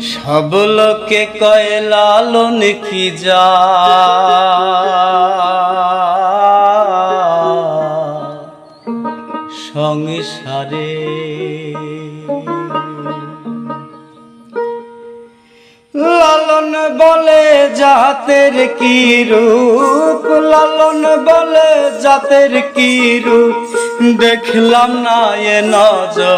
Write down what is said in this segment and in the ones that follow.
সব লোকে কয়, লালন কি যা? সংসারে লালন বলে জাতের কি রূপ? লালন বলে জাতের কি রূপ? দেখলাম না এ নজরে।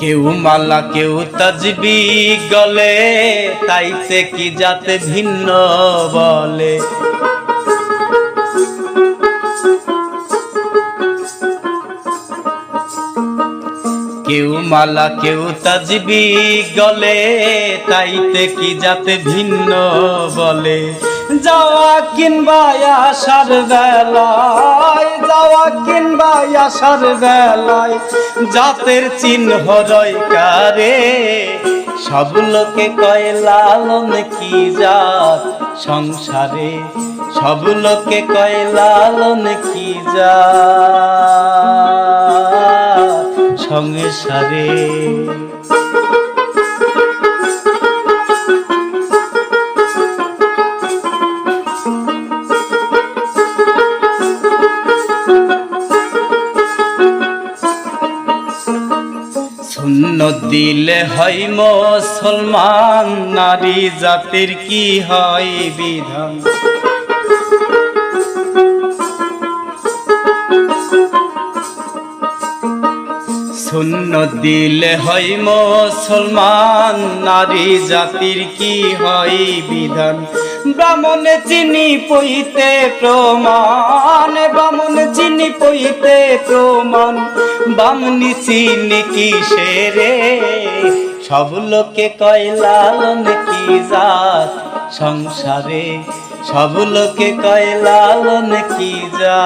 কেউ মালা, কেউ তাজবি গলে তাইতে কি যাতে ভিন্ন বলে? কেউ মালা, কেউ তাজবি গলে তাইতে কি যাতে ভিন্ন বলে? যাওয়া কিংবা আসার বেলায়, যাওয়া কিংবা আসার বেলায়, জাতের চিহ্ন রয় কারে, সব লোকে কয়, লালন কি জাত সংসারে? সব লোকে কয়, লালন কি জাত সংসারে? দিলে হয় মুসলমান, নারী জাতির কি হয় বিধান? শূন্য দিলে হয় মুসলমান, নারী জাতির কি হয় বিধান? ব্রাহ্মণ চিনি পইতে প্রমাণ ব্রাহ্মণ চিনি পইতে প্রমাণ। বামনি চিনি কিসেরে সব লোকে কয়, লালন কি জাত? সংসারে সব লোকে কয়, লালন কি জাত?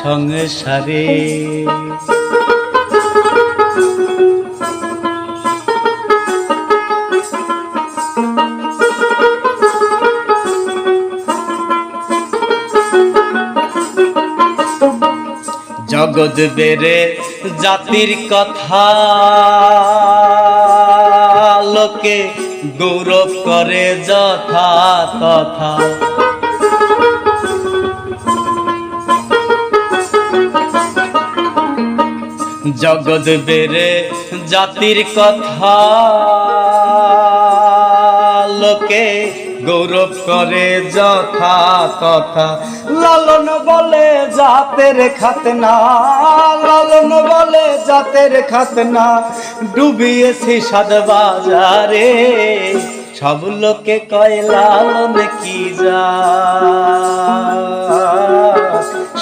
সংসারে জগৎ বেড়ে জাতির কথা। লোকে গৌরব করে যথা তথা। জগৎ বেড়ে জাতির কথা। লোকে গৌরব করে যথা তথা? লালন বলে জাতের খাতনা, লালন বলে জাতের খাতনা। ডুবিয়েছি সাদ বাজারে, সব লোকে কয় লালন কি যা?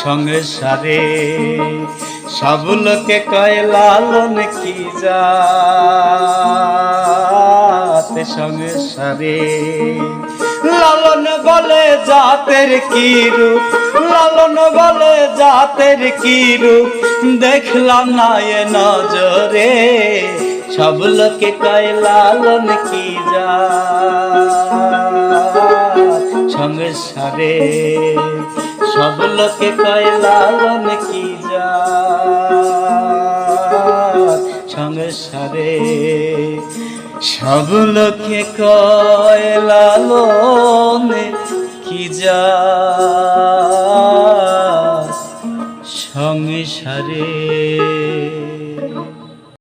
সংসারে সব লোকে কয় লালন কি যা? সংসারে লালন বলে জাতের কি রূপ? লালন বলে জাতের কি রূপ? দেখলাম না এ নজরে। সব লোকে কয়, লালন কি যা সংসারে সব লোকে কয়, লালন কি যা সংসারে সব লোকে কয় লালনে কি যা